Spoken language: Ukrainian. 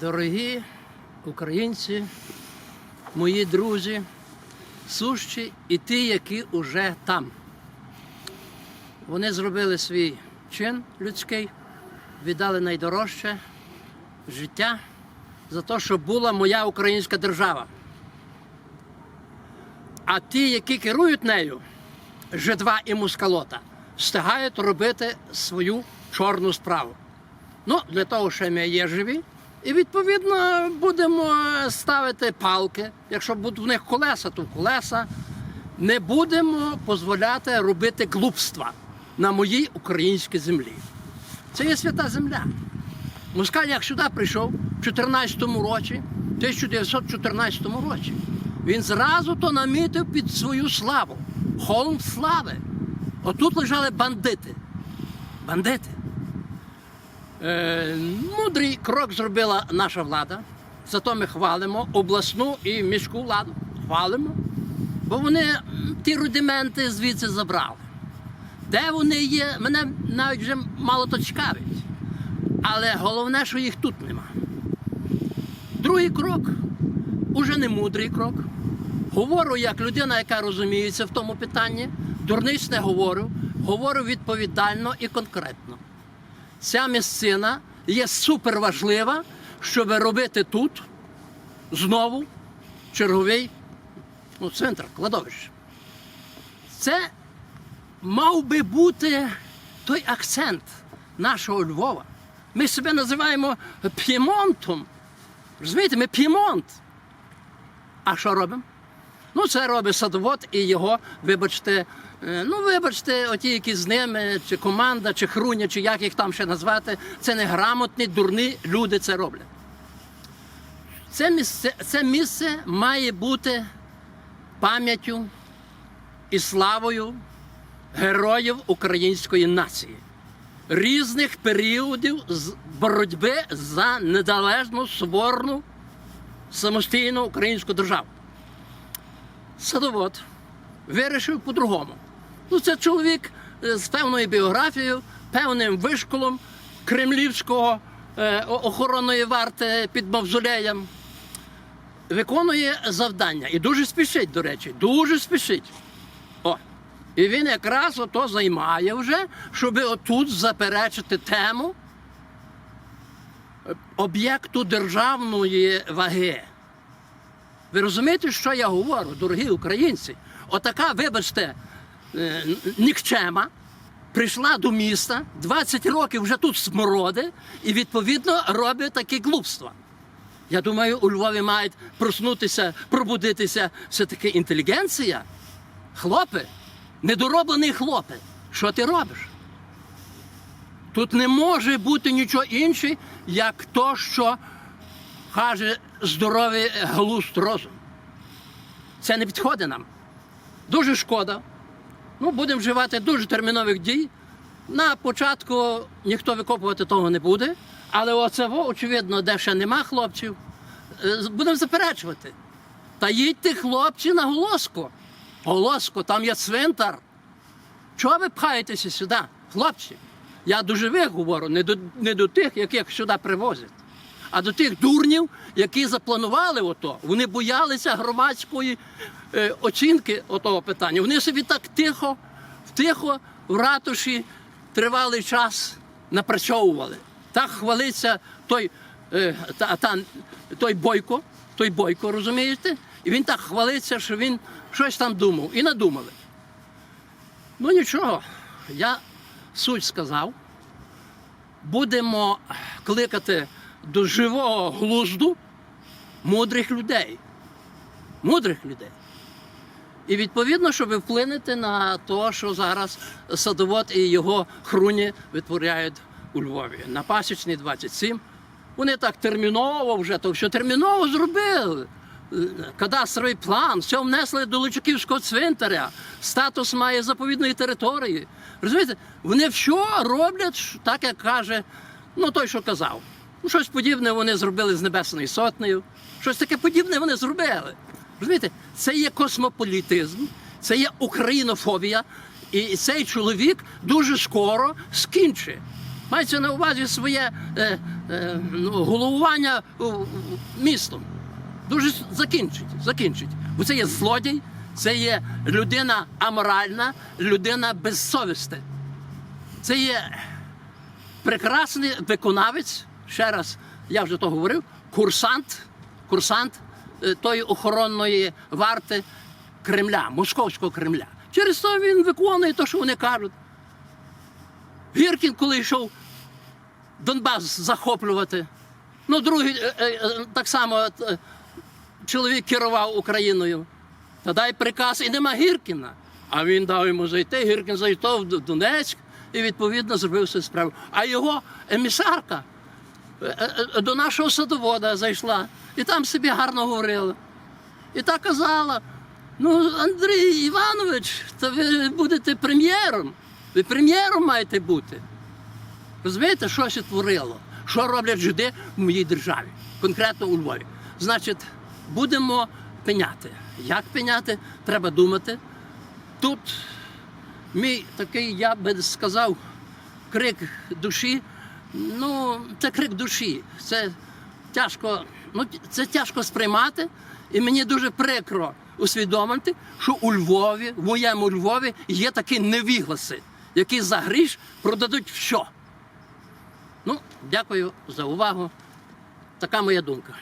Дорогі українці, мої друзі, сущі і ті, які вже там. Вони зробили свій чин людський, віддали найдорожче життя за те, щоб була моя українська держава. А ті, які керують нею, жидва і мускалота, встигають робити свою чорну справу. Ну, для того, що ми є живі. І відповідно будемо ставити палки. Якщо будуть в них колеса, то колеса. Не будемо дозволяти робити глупства на моїй українській землі. Це є свята земля. Москаль, як сюди прийшов в 14 році, 1914 році, він зразу то намітив під свою славу. Холм слави. Отут лежали бандити. Бандити. Е, мудрий крок зробила наша влада. Зато ми хвалимо обласну і міську владу. Хвалимо. Бо вони ті рудименти звідси забрали. Де вони є, мене навіть вже мало то цікавить. Але головне, що їх тут нема. Другий крок уже не мудрий крок. Говорю як людина, яка розуміється в тому питанні. Дурниць не говорю, говорю відповідально і конкретно. Ця місцина є суперважлива, щоб робити тут знову черговий ну, центр, кладовище. Це мав би бути той акцент нашого Львова. Ми себе називаємо П'ємонтом. Розумієте, ми П'ємонт. А що робимо? Ну, це робить садовод і його, вибачте, е, ну вибачте, оті, які з ними, чи команда, чи хруня, чи як їх там ще назвати, це неграмотні, дурні люди це роблять. Це місце, це місце має бути пам'яттю і славою героїв української нації різних періодів боротьби за незалежну, соборну, самостійну українську державу садовод вирішив по-другому. Ну, це чоловік е, з певною біографією, певним вишколом кремлівського е, охоронної варти під мавзолеєм. Виконує завдання і дуже спішить, до речі, дуже спішить. О. І він якраз ото займає вже, щоб отут заперечити тему е, об'єкту державної ваги. Ви розумієте, що я говорю, дорогі українці? Отака, вибачте, е, нікчема прийшла до міста, 20 років вже тут смороди, і відповідно робить такі глупства. Я думаю, у Львові мають проснутися, пробудитися все-таки інтелігенція. Хлопи, недороблений хлопи. Що ти робиш? Тут не може бути нічого інше, як то, що каже здоровий глузд розум. Це не підходить нам. Дуже шкода. Ну, будемо вживати дуже термінових дій. На початку ніхто викопувати того не буде, але оце, очевидно, де ще нема хлопців, е, будемо заперечувати. Та їдьте, хлопці, на Голоску. Голоску, там є цвинтар. Чого ви пхаєтеся сюди, хлопці? Я до живих говорю, не до, не до тих, яких сюди привозять, а до тих дурнів, які запланували ото. Вони боялися громадської е, оцінки отого питання. Вони собі так тихо, тихо в ратуші тривалий час напрацьовували. Так хвалиться той, е, та, та, той бойко, той бойко, розумієте? І він так хвалиться, що він щось там думав. І надумали. Ну нічого, я суть сказав. Будемо кликати до живого глузду мудрих людей. Мудрих людей. І відповідно, щоб вплинути на те, що зараз садовод і його хруні витворяють у Львові. На Пасічній 27. Вони так терміново вже, то що терміново зробили. Кадастровий план, все внесли до Лучаківського цвинтаря, статус має заповідної території. Розумієте, вони все роблять так, як каже, ну той, що казав. Ну, щось подібне вони зробили з Небесною Сотнею, щось таке подібне вони зробили. Розумієте, це є космополітизм, це є українофобія, і цей чоловік дуже скоро скінчить. Мається на увазі своє е, е, ну, головування містом. Дуже закінчить, закінчить. Бо це є злодій, це є людина аморальна, людина безсовісна. Це є прекрасний виконавець, ще раз, я вже то говорив, курсант, курсант е, тої охоронної варти Кремля, московського Кремля. Через то він виконує те, що вони кажуть. Гіркін, коли йшов Донбас захоплювати, ну, другий е, е, так само чоловік керував Україною. Та дай приказ і нема Гіркіна. А він дав йому зайти, Гіркін зайшов в Донецьк і відповідно зробив свою справу. А його емісарка до нашого садовода зайшла і там собі гарно говорила. І так казала: ну, Андрій Іванович, то ви будете прем'єром. Ви прем'єром маєте бути. Розумієте, що ще творило? Що роблять жиди в моїй державі, конкретно у Львові? Значить, будемо пеняти. Як пеняти? Треба думати. Тут мій такий, я би сказав, крик душі. Ну, це крик душі. Це тяжко, ну, це тяжко сприймати. І мені дуже прикро усвідомити, що у Львові, в моєму Львові, є такі невігласи, які за гріш продадуть що. Ну, дякую за увагу. Така моя думка.